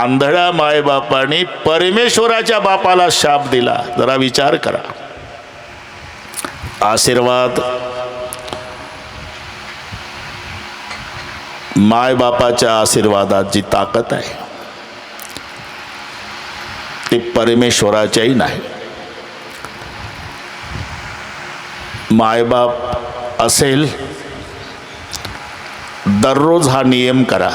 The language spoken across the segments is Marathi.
आंधळ्या मायबापाने परमेश्वराच्या बापाला शाप दिला. जरा विचार करा. आशीर्वाद. मायबापाच्या आशीर्वादात जी ताकद आहे ती परमेश्वराच्याही नाही. मायबाप असेल दररोज हा नियम करा.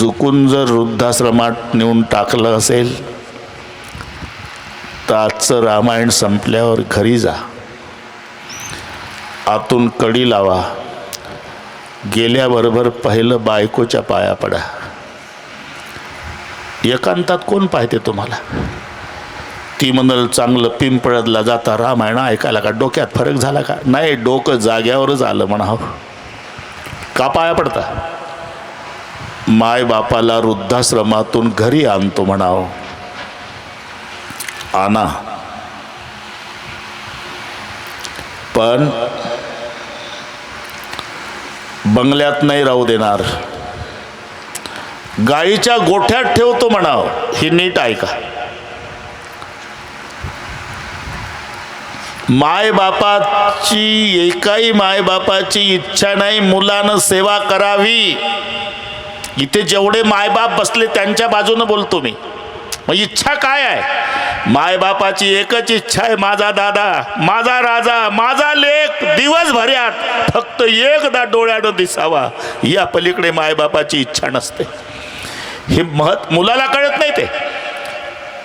चुकून जर वृद्धाश्रमात नेऊन टाकलं असेल तर आजचं रामायण संपल्यावर घरी जा. आतून कडी लावा. गेल्याबरोबर पहिलं बायकोच्या पाया पडा. एकांतात कोण पाहते तुम्हाला? ती म्हणाल चांगलं पिंपळदला जाता रामायण ऐकायला का? डोक्यात फरक झाला का? नाही डोकं जाग्यावरच आलं म्हणावं. का पाया पडता? माय बापाला वृद्धाश्रमातून घरी आणतो म्हणावं. आणा. पण बंगल्यात नाही राहू देणार. गाईच्या गोठ्यात ठेवतो म्हणाव. ही नीट ऐका. मायबापाची एकाही मायबापाची इच्छा नाही मुलानं सेवा करावी. इथे जेवढे मायबाप बसले त्यांच्या बाजूनं बोलतो मी. मग इच्छा काय आहे? मायबापाची एकच इच्छा आहे माझा दादा माझा राजा माझा लेख दिवसभऱ्यात फक्त एकदा डोळ्यानं दिसावा. या पलीकडे मायबापाची इच्छा नसते. हे महत् मुलाला कळत नाही ते.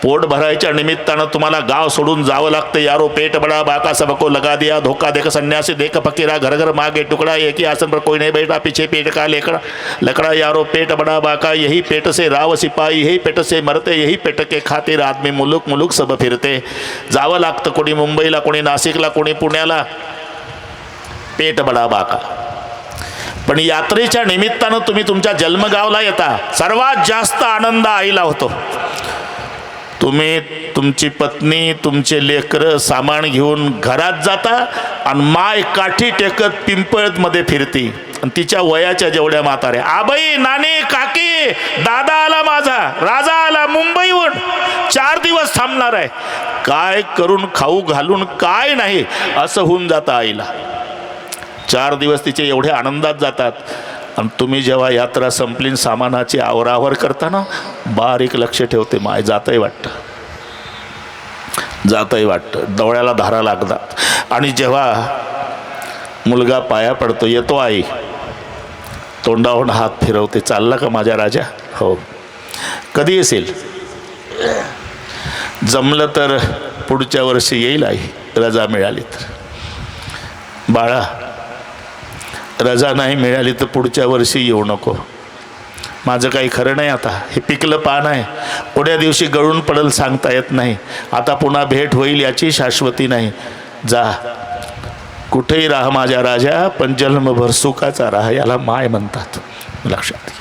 पोट भरायच्या निमित्तानं तुम्हाला गाव सोडून जावं लागतं. यारो पेट बडा बाका सबको लगा दिया धोका देख संन्यासी देख फकीरा घर घर मागे टुकड़ा एक ही आसन पर कोई नहीं बैठा पीछे पेट का लेकड़ा लकड़ा यारो पेट बड़ा बाका यही पेट से राव सिपाही यही पेट से मरते यही पेट के खातिर आदमी मुलुक मुलुक सब फिरते। जावं लागतं कोणी मुंबईला कोणी नाशिकला कोणी पुण्याला. पेट बडा बाका. पण यात्रेच्या निमित्तानं तुम्ही तुमच्या जन्मगावला येता. सर्वात जास्त आनंद आईला होतो. तुम्ही तुमची पत्नी तुमचे लेकरं सामान घेऊन घरात जाता आणि माय काठी टेकत पिंपळमध्ये फिरती. आणि तिच्या वयाच्या जेवढ्या म्हाताऱ्या आबाई नानी काकी दादा आला माझा राजा आला मुंबईहून. चार दिवस थांबणार आहे. काय करून खाऊ घालून काय नाही असं होऊन जातं आईला. चार दिवस तिचे एवढे आनंदात जातात. आणि तुम्ही जेव्हा यात्रा संपलीन सामानाची आवरावर करताना बारीक लक्ष ठेवते माय जातही वाटतं. जातही वाटतं. डोळ्याला धारा लागतात. आणि जेव्हा मुलगा पाया पडतो येतो आई. तोंडावरून हात फिरवते चालला का माझ्या राजा? हो. कधी असेल जमलं तर पुढच्या वर्षी येईल आई रजा मिळाली तर. बाळा रजा नाही मिळाली तर पुढच्या वर्षी येऊ नको. माझं काही खरं नाही आता. हे पिकलं पान आहे. पुढ्या दिवशी गळून पडल सांगता येत नाही. आता पुन्हा भेट होईल याची शाश्वती नाही. जा. कुठेही राहा माझ्या राजा पण जन्मभर सुखाचा राहा याला माय म्हणतात. लक्षात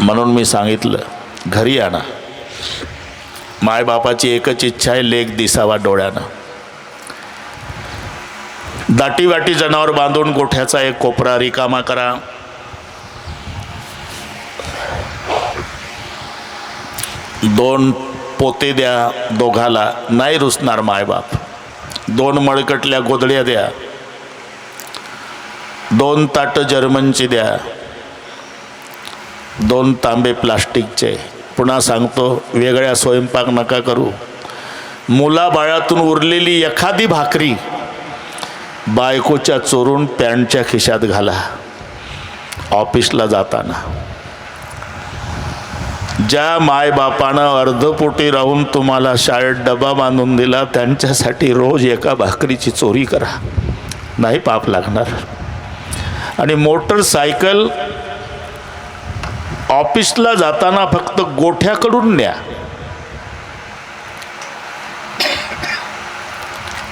म्हणून मी सांगितलं घरी आणा. मायबापाची एकच इच्छा आहे लेख दिसावा डोळ्यानं. दाटीवाटी जनावर बांधून गोठ्याचा एक कोपरा रिकामा करा. दोन पोते द्या दोघाला नाही रुसणार मायबाप. दोन मळकटल्या गोदड्या द्या. दोन ताटं जर्मनची द्या. दोन तांबे प्लास्टिकचे. पुन्हा सांगतो वेगळ्या स्वयंपाक नका करू. मुलाबाळातून उरलेली एखादी भाकरी बायकोच्या चोरून पॅन्टच्या खिशात घाला. ऑफिसला जाताना. ज्या मायबापानं अर्धपोटी राहून तुम्हाला शाळेत डबा बांधून दिला त्यांच्यासाठी रोज एका भाकरीची चोरी करा. नाही पाप लागणार. आणि मोटरसायकल ऑफिसला जाताना फक्त गोठ्याकडून न्या.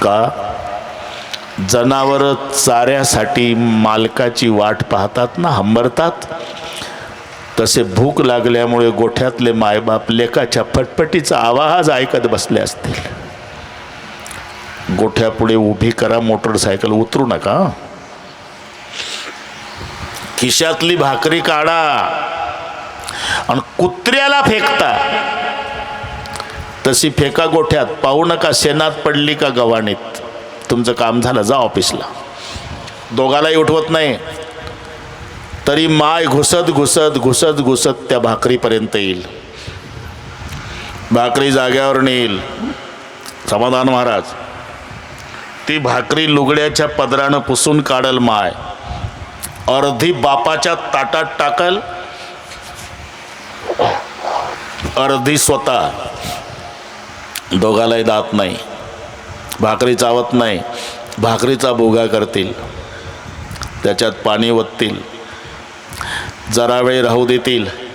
का? जनावर चाऱ्यासाठी मालकाची वाट पाहतात ना हंबरतात. तसे भूक लागल्यामुळे गोठ्यातले मायबाप लेकाच्या फटफटीचा आवाज ऐकत बसले असतील. गोठ्यापुढे उभी करा मोटरसायकल उतरू नका. खिशातली भाकरी काढा. आणि कुत्र्याला फेकता. तशी फेका गोठ्यात. पाहू नका शेणात पडली का गव्हाणीत. तुमचं काम झालं जा ऑफिसला. दोघालाही उठवत नाही. तरी माय घुसत घुसत घुसत घुसत त्या भाकरीपर्यंत येईल. भाकरी जाग्यावर नेईल. समाधान महाराज. ती भाकरी लुगड्याच्या पदरानं पुसून काढल माय. अर्धी बापाच्या ताटात टाकल. अर्धी स्वतः. दोघालाही दात नाही. भाकरी चावत नाही. भाकरीचा भोगा करतील. त्याच्यात पाणी ओततील. जरा वेळ राहू देतील.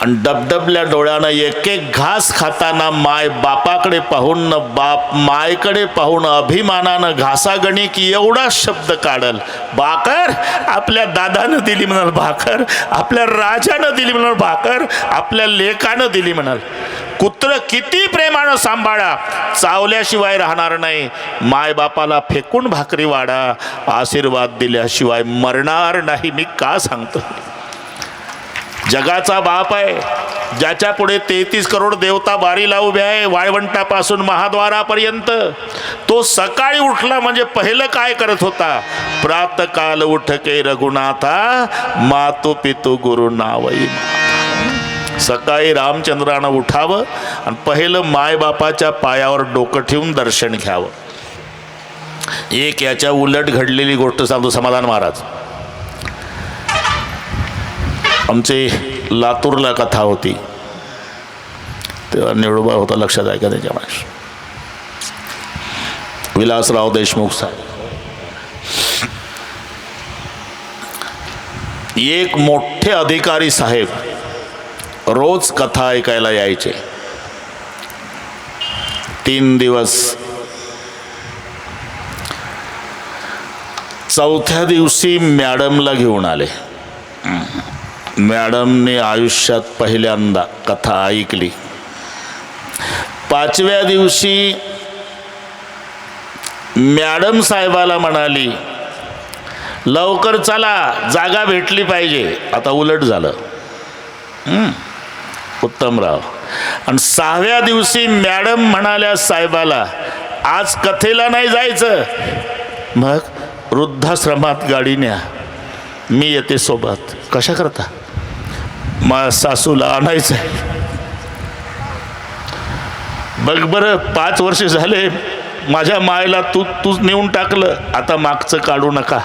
आणि डबडबल्या डोळ्यानं एक एक घास खाताना माय बापाकडे पाहून बाप मायकडे पाहून अभिमानानं घासागणिक एवढा शब्द काढल. भाकर? आपल्या दादानं दिली म्हणाल भाकर. आपल्या राजानं दिली म्हणाल भाकर. आपल्या लेकानं दिली म्हणाल. कुत्र किती प्रेमानं सांभाळा चावल्याशिवाय राहणार नाही. मायबापाला फेकून भाकरी वाढा आशीर्वाद दिल्याशिवाय मरणार नाही मी का सांगतो? जगाचा बाप आहे ज्याच्या पुढे तेहतीस करोड देवता बारीला उभ्या आहे वाळवंटापासून महाद्वारापर्यंत. तो सकाळी उठला म्हणजे पहिलं काय करत होता? प्रातकाल उठके रघुनाथा मातू पितू गुरु नावई सकाळी रामचंद्रानं उठावं आणि पहिलं मायबापाच्या पायावर डोकं ठेवून दर्शन घ्यावं. एक याच्या उलट घडलेली गोष्ट सांगतो समाधान महाराज. आमची लातूरला कथा होती. तेव्हा निळोबा होता लक्षात आहे का त्याच्यामुळे विलासराव देशमुख साहेब. एक मोठे अधिकारी साहेब रोज कथा ऐकायला यायचे. तीन दिवस. चौथ्या दिवशी मॅडमला घेऊन आले. मॅडमने आयुष्यात पहिल्यांदा कथा ऐकली. पाचव्या दिवशी मॅडम साहेबाला म्हणाली लवकर चला जागा भेटली पाहिजे. आता उलट झालं. उत्तमराव. आणि सहाव्या दिवशी मॅडम म्हणाल्या साहेबाला आज कथेला नाही जायचं. मग वृद्धाश्रमात गाडी न्या. मी येते सोबत. कशा करता? मा सासूला आणायचं आहे बघ बरं पाच वर्ष झाले माझ्या मायला तू तूच नेऊन टाकलं. आता मागचं काढू नका.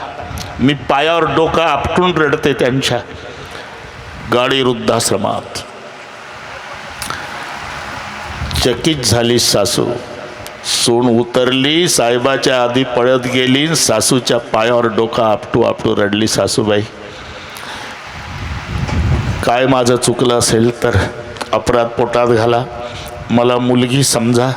मी पायावर डोका आपटून रडते त्यांच्या. गाडी वृद्धाश्रमात. चकित झाली सासू. सून उतरली साहेबाच्या आधी पळत गेली सासूच्या पायावर डोका आपटू आपटू रडली सासूबाई. काय माझं चुकलं असेल तर अपराध पोटात घाला. मला मुलगी समजा.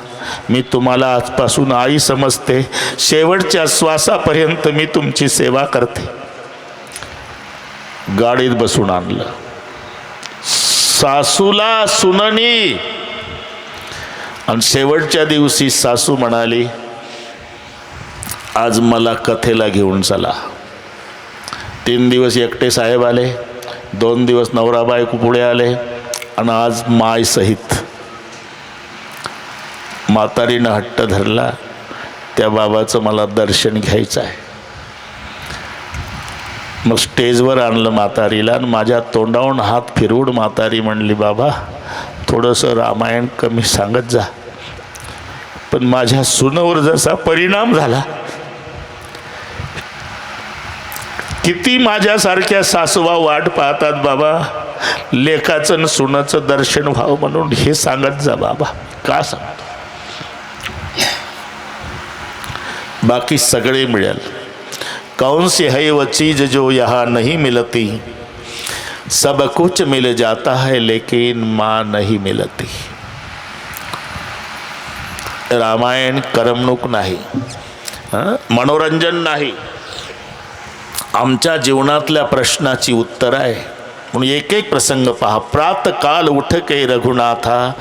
मी तुम्हाला आजपासून आई समजते. शेवटच्या श्वासापर्यंत मी तुमची सेवा करते. गाडीत बसून आणलं. सासूला सुननी आणि शेवटच्या दिवशी सासू म्हणाली आज मला कथेला घेऊन चला. तीन दिवस एकटे साहेब आले दोन दिवस नवरा बायको पुढे आले आणि आज मायसहित म्हातारीनं हट्ट धरला त्या बाबाचं मला दर्शन घ्यायचं आहे. मग स्टेजवर आणलं म्हातारीला आणि माझ्या तोंडावरून हात फिरवून म्हातारी म्हणली बाबा थोडंसं रामायण कमी सांगत जा. पण माझ्या सुनवर जसा परिणाम झाला किती माझ्यासारख्या सासवा वाट पाहतात बाबा. लेखाचं न सुनाचं दर्शन व्हावं म्हणून हे सांगत जा बाबा. का सांगतो? बाकी सगळे मिळेल. कौन सी है व चीज जो यहाँ नहीं मिलती? सब कुछ मिल जाता है लेकिन माँ नहीं मिलती. रामायण करमणूक नाही मनोरंजन नाही. आमच्या जीवनातल्या प्रश्नाची उत्तर आहे. म्हणून एक एक प्रसंग पहा. प्रातकाल उठ के रघुनाथा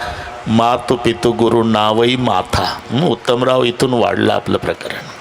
मातु पितु गुरु नावई माथा. उत्तमराव इथून वाढलं आपलं प्रकरण.